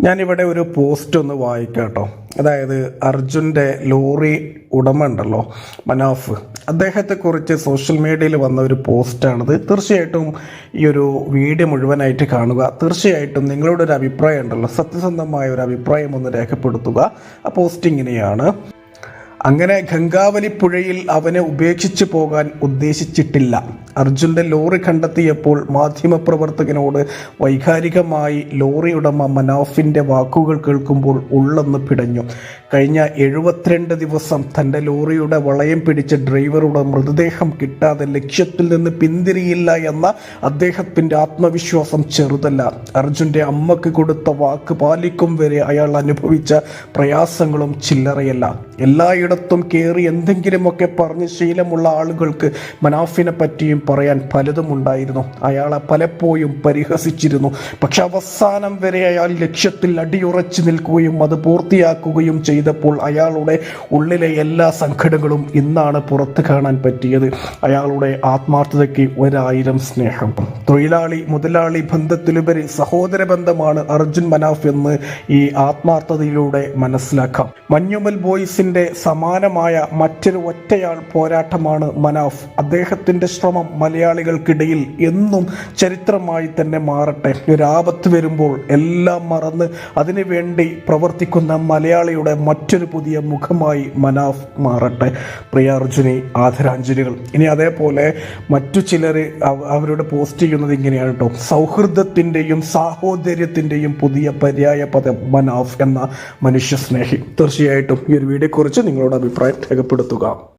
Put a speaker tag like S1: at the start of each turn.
S1: ഞാനിവിടെ ഒരു പോസ്റ്റ് ഒന്ന് വായിക്കാട്ടോ. അതായത് അർജുന്റെ ലോറി ഉടമ ഉണ്ടല്ലോ മനാഫ്. അദ്ദേഹത്തെക്കുറിച്ച് സോഷ്യൽ മീഡിയയിൽ വന്ന ഒരു പോസ്റ്റാണിത്. തീർച്ചയായിട്ടും ഈ ഒരു വീഡിയോ മുഴുവനായിട്ട് കാണുക. തീർച്ചയായിട്ടും നിങ്ങളുടെ ഒരു അഭിപ്രായം ഉണ്ടല്ലോ സത്യസന്ധമായ ഒരു അഭിപ്രായം ഒന്ന് രേഖപ്പെടുത്തുക. ആ പോസ്റ്റ് ഇങ്ങനെയാണ്. അങ്ങനെ ഗംഗാവലി പുഴയിൽ അവനെ ഉപേക്ഷിച്ചു പോകാൻ ഉദ്ദേശിച്ചിട്ടില്ല. അർജുന്റെ ലോറി കണ്ടെത്തിയപ്പോൾ മാധ്യമപ്രവർത്തകനോട് വൈകാരികമായി ലോറി ഉടമ മനാഫിന്റെ വാക്കുകൾ കേൾക്കുമ്പോൾ ഉള്ളെന്ന് പിടഞ്ഞു. കഴിഞ്ഞ എഴുപത്തിരണ്ട് ദിവസം തന്റെ ലോറിയുടെ വളയം പിടിച്ച ഡ്രൈവറുടെ മൃതദേഹം കിട്ടാതെ ലക്ഷ്യത്തിൽ നിന്ന് പിന്തിരിയില്ല എന്ന അദ്ദേഹത്തിന്റെ ആത്മവിശ്വാസം ചെറുതല്ല. അർജുന്റെ അമ്മയ്ക്ക് കൊടുത്ത വാക്ക് പാലിക്കും വരെ അയാൾ അനുഭവിച്ച പ്രയാസങ്ങളും ചില്ലറയല്ല. എല്ലായിടത്തും കയറി എന്തെങ്കിലുമൊക്കെ പറഞ്ഞ് ശീലമുള്ള ആളുകൾക്ക് മനാഫിനെ പറ്റിയും പറയാൻ പലതും ഉണ്ടായിരുന്നു. അയാളെ പലപ്പോഴും പരിഹസിച്ചിരുന്നു. പക്ഷെ അവസാനം വരെ അയാൾ ലക്ഷ്യത്തിൽ അടിയുറച്ചു നിൽക്കുകയും അത് പൂർത്തിയാക്കുകയും ചെയ്തപ്പോൾ അയാളുടെ ഉള്ളിലെ എല്ലാ സങ്കടങ്ങളും ഇന്നാണ് പുറത്ത് കാണാൻ പറ്റിയത്. അയാളുടെ ആത്മാർത്ഥതയ്ക്ക് ഒരായിരം സ്നേഹം. തൊഴിലാളി മുതലാളി ബന്ധത്തിലുപരി സഹോദര ബന്ധമാണ് അർജുൻ മനാഫ് എന്ന് ഈ ആത്മാർത്ഥതയിലൂടെ മനസ്സിലാക്കാം. മഞ്ഞുമൽ ബോയ്സിന്റെ സമാനമായ മറ്റൊരു ഒറ്റയാൾ പോരാട്ടമാണ് മനാഫ്. അദ്ദേഹത്തിന്റെ ശ്രമം മലയാളികൾക്കിടയിൽ എന്നും ചരിത്രമായി തന്നെ മാറട്ടെ. ഒരു ആപത്ത് വരുമ്പോൾ എല്ലാം മറന്ന് അതിനുവേണ്ടി പ്രവർത്തിക്കുന്ന മലയാളിയുടെ മറ്റൊരു പുതിയ മുഖമായി മനാഫ് മാറട്ടെ. പ്രിയാർജുനി ആദരാഞ്ജലികൾ. ഇനി അതേപോലെ മറ്റു ചിലർ അവരുടെ പോസ്റ്റ് ചെയ്യുന്നത് ഇങ്ങനെയാണ് കേട്ടോ സൗഹൃദത്തിന്റെയും സാഹോദര്യത്തിന്റെയും പുതിയ പര്യായ പദം മനാഫ് എന്ന മനുഷ്യ സ്നേഹി തീർച്ചയായിട്ടും ഈ ഒരു വീഡിയോയെക്കുറിച്ച് നിങ്ങളോട് അഭിപ്രായം രേഖപ്പെടുത്തുക.